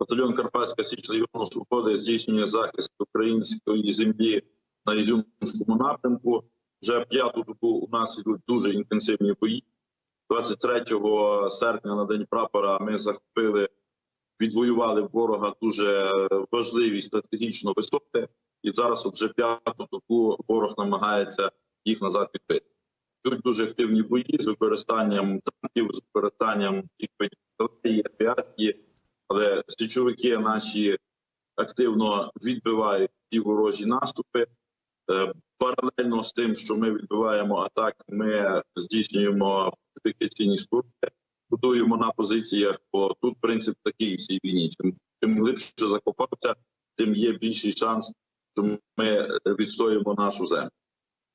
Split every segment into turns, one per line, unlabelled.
Батальйон Карпатська Січ Легіону Свободи здійснює захист української землі на Ізюмському напрямку. Вже п'яту добу у нас ідуть дуже інтенсивні бої. 23 серпня на день прапора ми захопили, відвоювали ворога дуже важливі стратегічно висоти, і зараз вже п'яту добу ворог намагається їх назад підбити. Йдуть дуже активні бої з використанням танків, з використанням авіації, але січовики наші активно відбивають ті ворожі наступи. Е, Паралельно з тим, що ми відбиваємо атак, ми здійснюємо фортифікаційні споруди, будуємо на позиціях. Бо тут принцип такий в цій війні. Чим, чим глибше закопався, тим є більший шанс, що ми відстоїмо нашу землю.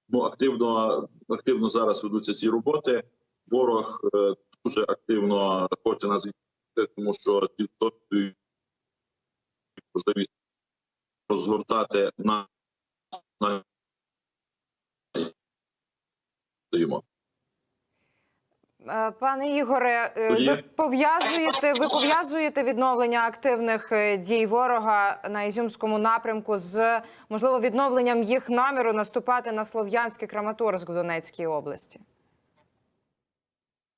Ну, активно, активно зараз ведуться ці роботи. Ворог е, дуже активно хоче нас тому що підготовлюють можливість розгортати на, на стоїмо.
Е, Пане Ігоре, е, ви пов'язуєте ви пов'язуєте відновлення активних е, дій ворога на Ізюмському напрямку з можливо відновленням їх наміру наступати на Слов'янський Краматорськ в Донецькій області?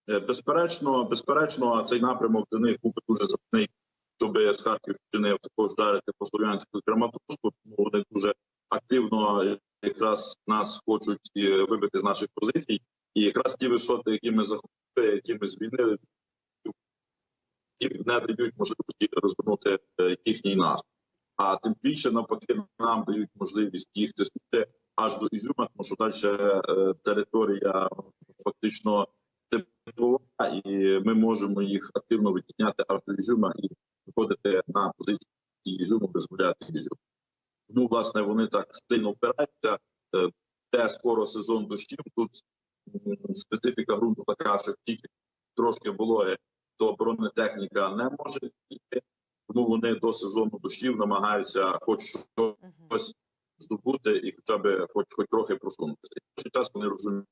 Е, Безперечно, безперечно, цей напрямок до них був дуже запитний, щоб з Харківщини також вдарити по Слов'янську і Краматорську. Тому вони дуже активно якраз нас хочуть е, вибити з наших позицій. І якраз ті висоти, які ми захопили, які ми звільнили, їм не дають можливості розвернути е, їхній наступ. А тим більше навпаки нам дають можливість їх тиснути аж до Ізюма, тому що далі територія фактично і ми можемо їх активно витісняти аж до Ізюма і виходити на позиції Ізюму, дозволяти Ізюм. Тому, власне, вони так сильно впираються. Е, Де скоро сезон дощів, тут специфіка ґрунту така, що тільки трошки вологи, то бронетехніка не може йти. Тому вони до сезону дощів намагаються хоч щось здобути і хоча б хоч, хоч трохи просунутися. В той час вони розуміють,